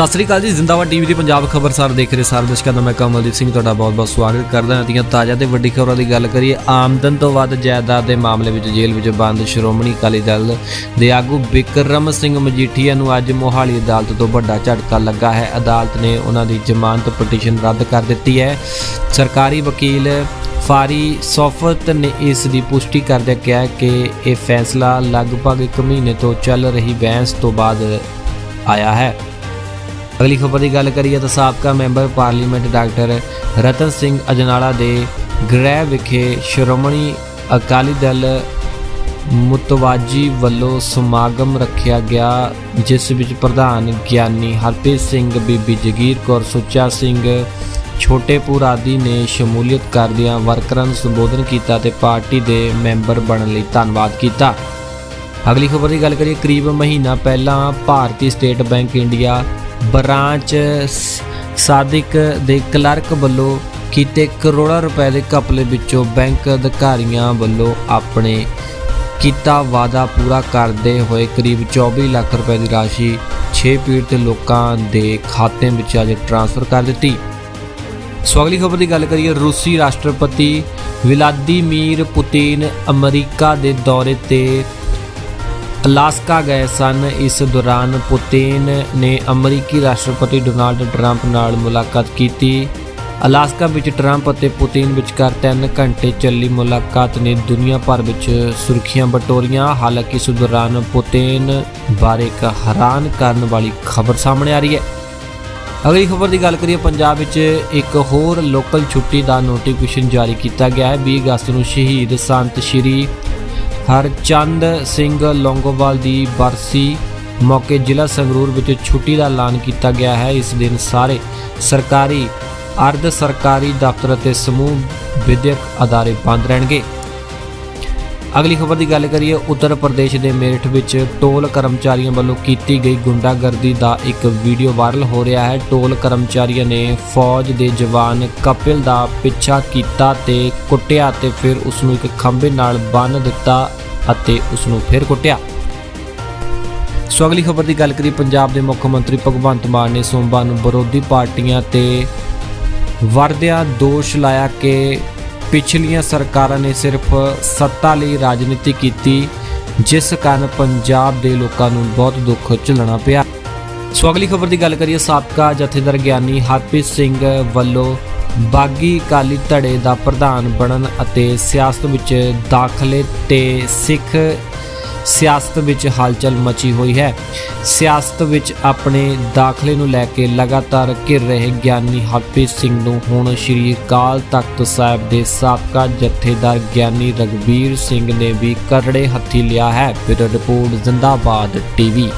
ਸਤਿ ਸ੍ਰੀ ਅਕਾਲ ਜੀ, ਜ਼ਿੰਦਾਬਾਦ ਟੀਵੀ ਦੀ ਪੰਜਾਬ ਖਬਰਸਾਰ ਦੇਖ ਰਹੇ ਸਾਰੇ ਦਰਸ਼ਕਾਂ ਦਾ ਮੈਂ ਕਮਲਦੀਪ ਸਿੰਘ, ਤੁਹਾਡਾ ਬਹੁਤ-ਬਹੁਤ ਸਵਾਗਤ ਕਰਦਾ ਹਾਂ। ਤੀਆਂ ਤਾਜ਼ਾ ਤੇ ਵੱਡੀ ਖਬਰਾਂ ਦੀ ਗੱਲ ਕਰੀਏ, ਆਮਦਨ ਤੋਂ ਵੱਧ ਜਾਇਦਾਦ ਦੇ ਮਾਮਲੇ ਵਿੱਚ ਜੇਲ੍ਹ ਵਿੱਚ ਬੰਦ ਸ਼੍ਰੋਮਣੀ ਅਕਾਲੀ ਦਲ ਦੇ ਆਗੂ ਬਿਕਰਮ ਸਿੰਘ ਮਜੀਠੀਆ ਨੂੰ ਅੱਜ ਮੋਹਾਲੀ ਅਦਾਲਤ ਤੋਂ ਵੱਡਾ ਝਟਕਾ ਲੱਗਾ ਹੈ। ਅਦਾਲਤ ਨੇ ਉਹਨਾਂ ਦੀ ਜ਼ਮਾਨਤ ਪਟੀਸ਼ਨ ਰੱਦ ਕਰ ਦਿੱਤੀ ਹੈ। ਸਰਕਾਰੀ ਵਕੀਲ ਫਾਰੀ ਸੋਫਤ ਨੇ ਇਸ ਦੀ ਪੁਸ਼ਟੀ ਕਰਦਿਆਂ ਕਿਹਾ ਕਿ ਇਹ ਫੈਸਲਾ ਲਗਭਗ 1 ਮਹੀਨੇ ਤੋਂ ਚੱਲ ਰਹੀ ਬਹਿਸ ਤੋਂ ਬਾਅਦ ਆਇਆ ਹੈ। ਅਗਲੀ ਖਬਰ ਦੀ ਗੱਲ ਕਰੀਏ ਤਾਂ ਸਾਬਕਾ member parliament doctor Ratan Singh Ajnala ਦੇ ਗ੍ਰਹਿ ਵਿਖੇ ਸ਼੍ਰੋਮਣੀ ਅਕਾਲੀ ਦਲ ਮੁਤਵਾਜੀ ਵੱਲੋਂ ਸਮਾਗਮ ਰੱਖਿਆ ਗਿਆ, ਜਿਸ ਵਿੱਚ ਪ੍ਰਧਾਨ ਗਿਆਨੀ ਹਰਪ੍ਰੀਤ ਸਿੰਘ, ਬੀਬੀ ਜਗੀਰ ਕੌਰ ਸੁੱਚਾ ਸਿੰਘ ਛੋਟੇਪੁਰ ਆਦਿ ਨੇ ਸ਼ਮੂਲੀਅਤ ਕਰਦਿਆਂ ਵਰਕਰਾਂ ਨੂੰ ਸੰਬੋਧਨ ਕੀਤਾ ਤੇ ਪਾਰਟੀ ਦੇ ਮੈਂਬਰ ਬਣਨ ਲਈ ਧੰਨਵਾਦ ਕੀਤਾ। ਅਗਲੀ ਖਬਰ ਦੀ ਗੱਲ ਕਰੀਏ, ਕਰੀਬ ਮਹੀਨਾ ਪਹਿਲਾਂ ਭਾਰਤੀ ਸਟੇਟ ਬੈਂਕ ਇੰਡੀਆ ਬ੍ਰਾਂਚ ਸ- ਸਾਦਿਕ ਦੇ ਕਲਰਕ ਵੱਲੋਂ ਕੀਤੇ ਕਰੋੜਾਂ ਰੁਪਏ ਦੇ ਘਪਲੇ ਵਿੱਚੋਂ ਬੈਂਕ ਅਧਿਕਾਰੀਆਂ ਵੱਲੋਂ ਆਪਣੇ ਕੀਤਾ ਵਾਅਦਾ ਪੂਰਾ ਕਰਦੇ ਹੋਏ ਕਰੀਬ 24 ਲੱਖ ਰੁਪਏ ਦੀ ਰਾਸ਼ੀ 6 ਪੀੜਤ ਲੋਕਾਂ ਦੇ ਖਾਤਿਆਂ ਵਿੱਚ ਅੱਜ ਟ੍ਰਾਂਸਫਰ ਕਰ ਦਿੱਤੀ। ਸੋ ਅਗਲੀ ਖਬਰ ਦੀ ਗੱਲ ਕਰੀਏ, ਰੂਸੀ ਰਾਸ਼ਟਰਪਤੀ ਵਿਲਾਦੀਮੀਰ ਪੁਤਿਨ ਅਮਰੀਕਾ ਦੇ ਦੌਰੇ ਤੇ ਅਲਾਸਕਾ ਗਏ ਸਨ। ਇਸ ਦੌਰਾਨ ਪੁਤਿਨ ਨੇ ਅਮਰੀਕੀ ਰਾਸ਼ਟਰਪਤੀ ਡੋਨਾਲਡ ਟਰੰਪ ਨਾਲ ਮੁਲਾਕਾਤ ਕੀਤੀ। ਅਲਾਸਕਾ ਵਿੱਚ ਟਰੰਪ ਅਤੇ ਪੁਤਿਨ ਵਿਚਕਾਰ 3 ਘੰਟੇ ਚੱਲੀ ਮੁਲਾਕਾਤ ਨੇ ਦੁਨੀਆ ਭਰ ਵਿੱਚ ਸੁਰਖੀਆਂ ਬਟੋਰੀਆਂ। ਹਾਲਾਂਕਿ ਇਸ ਦੌਰਾਨ ਪੁਤਿਨ ਬਾਰੇ ਇੱਕ ਹੈਰਾਨ ਕਰਨ ਵਾਲੀ ਖਬਰ ਸਾਹਮਣੇ ਆ ਰਹੀ ਹੈ। ਅਗਲੀ ਖਬਰ ਦੀ ਗੱਲ ਕਰੀਏ, ਪੰਜਾਬ ਵਿੱਚ ਇੱਕ ਹੋਰ ਲੋਕਲ ਛੁੱਟੀ ਦਾ ਨੋਟੀਫਿਕੇਸ਼ਨ ਜਾਰੀ ਕੀਤਾ ਗਿਆ ਹੈ। 20 ਅਗਸਤ ਨੂੰ ਸ਼ਹੀਦ ਸੰਤ ਸ਼੍ਰੀ ਹਰਚੰਦ ਸਿੰਘ ਲੌਂਗੋਵਾਲ ਦੀ ਬਰਸੀ ਮੌਕੇ ਜ਼ਿਲ੍ਹਾ ਸੰਗਰੂਰ ਵਿੱਚ ਛੁੱਟੀ ਦਾ ਐਲਾਨ ਕੀਤਾ ਗਿਆ ਹੈ। ਇਸ ਦਿਨ ਸਾਰੇ ਸਰਕਾਰੀ, ਅਰਧ ਸਰਕਾਰੀ ਦਫ਼ਤਰ ਅਤੇ ਸਮੂਹ ਵਿਦਿਅਕ ਅਦਾਰੇ ਬੰਦ ਰਹਿਣਗੇ। ਅਗਲੀ ਖਬਰ ਦੀ ਗੱਲ ਕਰੀਏ, ਉੱਤਰ ਪ੍ਰਦੇਸ਼ ਦੇ ਮੇਰਠ ਵਿੱਚ ਟੋਲ ਕਰਮਚਾਰੀਆਂ ਵੱਲੋਂ ਕੀਤੀ ਗਈ ਗੁੰਡਾਗਰਦੀ ਦਾ ਇੱਕ ਵੀਡੀਓ ਵਾਇਰਲ ਹੋ ਰਿਹਾ ਹੈ। ਟੋਲ ਕਰਮਚਾਰੀਆਂ ਨੇ ਫੌਜ ਦੇ ਜਵਾਨ ਕਪਿਲ ਦਾ ਪਿੱਛਾ ਕੀਤਾ ਤੇ ਕੁੱਟਿਆ ਤੇ ਫਿਰ ਉਸ ਨੂੰ ਇੱਕ ਖੰਭੇ ਨਾਲ ਬੰਨ੍ਹ ਦਿੱਤਾ ਅਤੇ ਉਸ ਨੂੰ ਫਿਰ ਕੁੱਟਿਆ। ਸੋ ਅਗਲੀ ਖਬਰ ਦੀ ਗੱਲ ਕਰੀਏ, ਪੰਜਾਬ ਦੇ ਮੁੱਖ ਮੰਤਰੀ ਭਗਵੰਤ ਮਾਨ ਨੇ ਸੋਮਵਾਰ ਨੂੰ ਵਿਰੋਧੀ ਪਾਰਟੀਆਂ ਤੇ ਵਰਦਿਆਂ ਦੋਸ਼ ਲਾਇਆ ਕਿ ਪਿਛਲੀਆਂ ਸਰਕਾਰਾਂ ਨੇ ਸਿਰਫ ਸੱਤਾ ਲਈ ਰਾਜਨੀਤੀ ਕੀਤੀ, ਜਿਸ ਕਾਰਨ ਪੰਜਾਬ ਦੇ ਲੋਕਾਂ ਨੂੰ ਬਹੁਤ ਦੁੱਖ ਝੱਲਣਾ ਪਿਆ। ਸੋ ਅਗਲੀ ਖਬਰ ਦੀ ਗੱਲ ਕਰੀਏ, ਸਾਬਕਾ ਜਥੇਦਾਰ ਗਿਆਨੀ ਹਰਪ੍ਰੀਤ ਸਿੰਘ ਵੱਲੋਂ ਬਾਗੀ ਅਕਾਲੀ ਧੜੇ ਦਾ ਪ੍ਰਧਾਨ ਬਣਨ ਅਤੇ ਸਿਆਸਤ ਵਿੱਚ ਦਾਖਲੇ ਤੇ ਸਿੱਖ ਸਿਆਸਤ ਵਿੱਚ ਹਲਚਲ ਮਚੀ ਹੋਈ ਹੈ। ਸਿਆਸਤ ਵਿੱਚ ਆਪਣੇ ਦਾਖਲੇ ਨੂੰ ਲੈ ਕੇ ਲਗਾਤਾਰ ਘਿਰ ਰਹੇ ਗਿਆਨੀ ਹਰਪ੍ਰੀਤ ਸਿੰਘ ਨੂੰ ਹੁਣ ਸ਼੍ਰੀ ਅਕਾਲ ਤਖਤ ਸਾਹਿਬ ਦੇ ਸਾਬਕਾ ਜਥੇਦਾਰ ਗਿਆਨੀ ਰਗਵੀਰ ਸਿੰਘ ਨੇ ਵੀ ਕਰੜੇ ਹੱਥੀ ਲਿਆ ਹੈ। Bureau report, Zindabad TV.